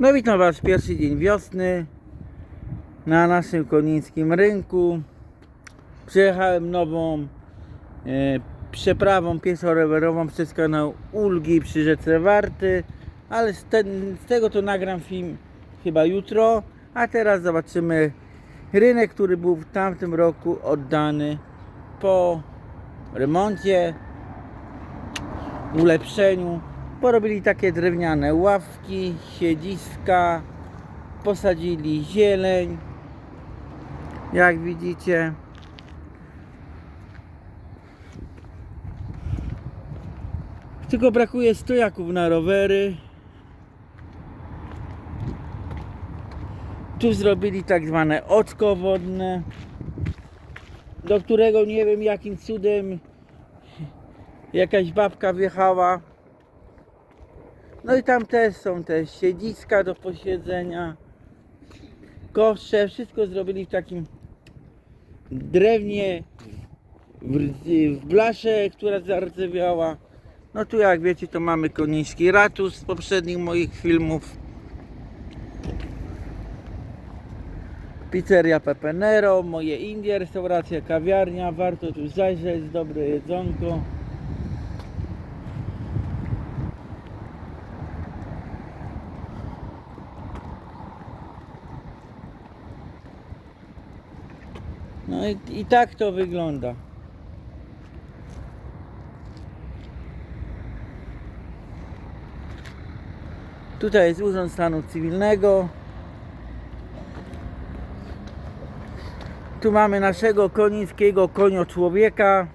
No witam Was pierwszy dzień wiosny na naszym konińskim rynku. Przyjechałem nową e, przeprawą pieszo-rowerową przez kanał Ulgi przy rzece Warty, ale z, ten, z tego to nagram film chyba jutro, a teraz zobaczymy rynek, który był w tamtym roku oddany po remoncie, ulepszeniu. Porobili takie drewniane ławki, siedziska, posadzili zieleń, jak widzicie. Tylko brakuje stojaków na rowery. Tu zrobili tak zwane oczko wodne, do którego nie wiem jakim cudem jakaś babka wjechała. No i tam też są te siedziska do posiedzenia, kosze, wszystko zrobili w takim drewnie, w, w blasze, która zardzewiała. No tu jak wiecie to mamy koniński ratusz z poprzednich moich filmów. Pizzeria Pepe Nero, moje Indie, restauracja, kawiarnia, warto tu zajrzeć, dobre jedzonko. No i, i tak to wygląda. Tutaj jest Urząd Stanu Cywilnego. Tu mamy naszego konińskiego konio człowieka.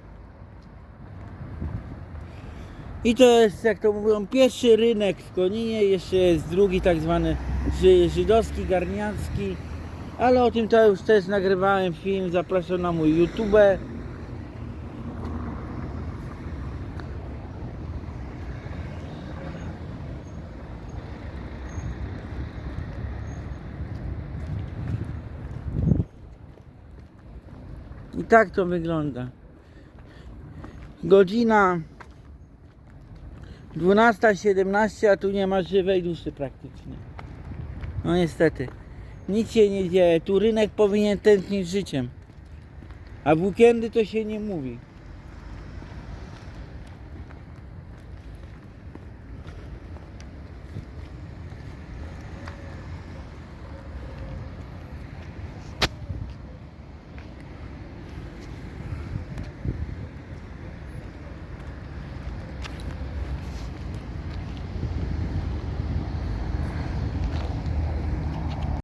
I to jest, jak to mówią, pierwszy rynek w Koninie. Jeszcze jest drugi, tak zwany ży- żydowski, garniacki. Ale o tym to już też nagrywałem film, zapraszam na mój YouTube. I tak to wygląda. Godzina 12.17, a tu nie ma żywej duszy praktycznie. No niestety. Nic się nie dzieje. Tu rynek powinien tętnić życiem. A w weekendy to się nie mówi.